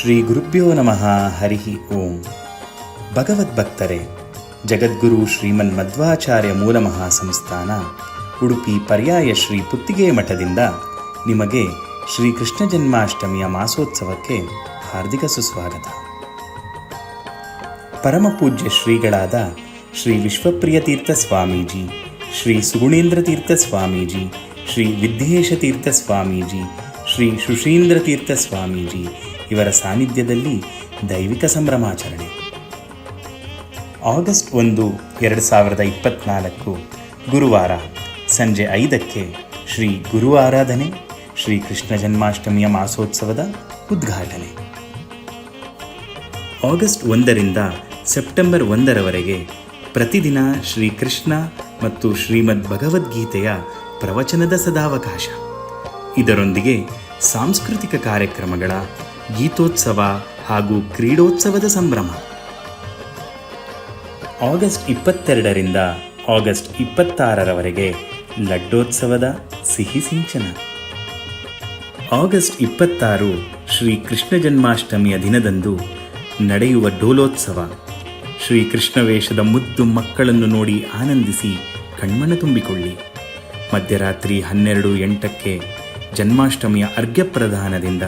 ಶ್ರೀ ಗುರುಭ್ಯೋ ನಮಃ ಹರಿಹಿ ಓಂ. ಭಗವದ್ಭಕ್ತರೇ ಜಗದ್ಗುರು ಶ್ರೀಮನ್ ಮಧ್ವಾಚಾರ್ಯ ಮೂಲಮಹಾ ಸಂಸ್ಥಾನ ಉಡುಪಿ ಪರ್ಯಾಯ ಶ್ರೀ ಪುತ್ತಿಗೆ ಮಠದಿಂದ ನಿಮಗೆ ಶ್ರೀ ಕೃಷ್ಣ ಜನ್ಮಾಷ್ಟಮಿಯ ಮಾಸೋತ್ಸವಕ್ಕೆ ಹಾರ್ದಿಕ ಸುಸ್ವಾಗತ. ಪರಮಪೂಜ್ಯ ಶ್ರೀಗಳಾದ ಶ್ರೀ ವಿಶ್ವಪ್ರಿಯ ತೀರ್ಥ ಸ್ವಾಮೀಜಿ, ಶ್ರೀ ಸುಗುಣೇಂದ್ರ ತೀರ್ಥ ಸ್ವಾಮೀಜಿ, ಶ್ರೀ ವಿದ್ಯೇಶ ತೀರ್ಥ ಸ್ವಾಮೀಜಿ, ಶ್ರೀ ಸುಶೀಂದ್ರ ತೀರ್ಥ ಸ್ವಾಮೀಜಿ ಇವರ ಸಾನ್ನಿಧ್ಯದಲ್ಲಿ ದೈವಿಕ ಸಂಭ್ರಮಾಚರಣೆ. ಆಗಸ್ಟ್ ಒಂದು, ಎರಡು ಸಾವಿರದ ಇಪ್ಪತ್ತ್ನಾಲ್ಕು ಗುರುವಾರ ಸಂಜೆ ಐದಕ್ಕೆ ಶ್ರೀ ಗುರು ಆರಾಧನೆ, ಶ್ರೀ ಕೃಷ್ಣ ಜನ್ಮಾಷ್ಟಮಿಯ ಮಾಸೋತ್ಸವದ ಉದ್ಘಾಟನೆ. ಆಗಸ್ಟ್ ಒಂದರಿಂದ ಸೆಪ್ಟೆಂಬರ್ ಒಂದರವರೆಗೆ ಪ್ರತಿದಿನ ಶ್ರೀ ಕೃಷ್ಣ ಮತ್ತು ಶ್ರೀಮದ್ ಭಗವದ್ಗೀತೆಯ ಪ್ರವಚನದ ಸದಾವಕಾಶ. ಇದರೊಂದಿಗೆ ಸಾಂಸ್ಕೃತಿಕ ಕಾರ್ಯಕ್ರಮಗಳ ಗೀತೋತ್ಸವ ಹಾಗೂ ಕ್ರೀಡೋತ್ಸವದ ಸಂಭ್ರಮ. ಆಗಸ್ಟ್ ಇಪ್ಪತ್ತೆರಡರಿಂದ ಆಗಸ್ಟ್ ಇಪ್ಪತ್ತಾರರವರೆಗೆ ಲಡ್ಡೋತ್ಸವದ ಸಿಹಿ ಸಿಂಚನ. ಆಗಸ್ಟ್ ಇಪ್ಪತ್ತಾರು ಶ್ರೀ ಕೃಷ್ಣ ಜನ್ಮಾಷ್ಟಮಿಯ ದಿನದಂದು ನಡೆಯುವ ಡೋಲೋತ್ಸವ. ಶ್ರೀ ಕೃಷ್ಣ ವೇಷದ ಮುದ್ದು ಮಕ್ಕಳನ್ನು ನೋಡಿ ಆನಂದಿಸಿ ಕಣ್ಮನ ತುಂಬಿಕೊಳ್ಳಿ. ಮಧ್ಯರಾತ್ರಿ ಹನ್ನೆರಡು ಎಂಟಕ್ಕೆ ಜನ್ಮಾಷ್ಟಮಿಯ ಅರ್ಘ್ಯ ಪ್ರದಾನದಿಂದ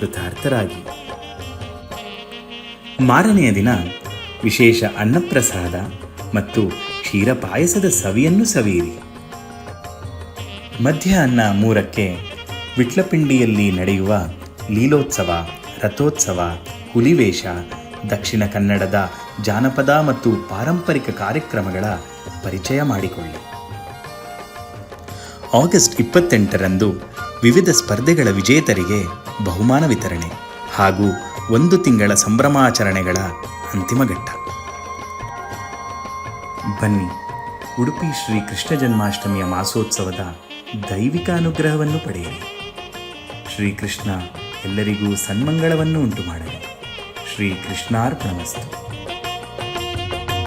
ಕೃತಾರ್ಥರಾಗಿ. ಮಾರನೆಯ ದಿನ ವಿಶೇಷ ಅನ್ನಪ್ರಸಾದ ಮತ್ತು ಕ್ಷೀರ ಪಾಯಸದ ಸವಿಯನ್ನು ಸವಿಯಿರಿ. ಮಧ್ಯಾಹ್ನ ಮೂರಕ್ಕೆ ವಿಟ್ಲಪಿಂಡಿಯಲ್ಲಿ ನಡೆಯುವ ಲೀಲೋತ್ಸವ, ರಥೋತ್ಸವ, ಹುಲಿವೇಷ, ದಕ್ಷಿಣ ಕನ್ನಡದ ಜಾನಪದ ಮತ್ತು ಪಾರಂಪರಿಕ ಕಾರ್ಯಕ್ರಮಗಳ ಪರಿಚಯ ಮಾಡಿಕೊಳ್ಳಿ. ಆಗಸ್ಟ್ ಇಪ್ಪತ್ತೆಂಟರಂದು ವಿವಿಧ ಸ್ಪರ್ಧೆಗಳ ವಿಜೇತರಿಗೆ ಬಹುಮಾನ ವಿತರಣೆ ಹಾಗೂ ಒಂದು ತಿಂಗಳ ಸಂಭ್ರಮಾಚರಣೆಗಳ ಅಂತಿಮ ಘಟ್ಟ. ಬನ್ನಿ, ಉಡುಪಿ ಶ್ರೀ ಕೃಷ್ಣ ಜನ್ಮಾಷ್ಟಮಿಯ ಮಾಸೋತ್ಸವದ ದೈವಿಕ ಅನುಗ್ರಹವನ್ನು ಪಡೆಯಿರಿ. ಶ್ರೀಕೃಷ್ಣ ಎಲ್ಲರಿಗೂ ಸನ್ಮಂಗಳವನ್ನು ಉಂಟು ಮಾಡಲಿ ಶ್ರೀ ಕೃಷ್ಣಾರ್ಪಣಮಸ್ತು.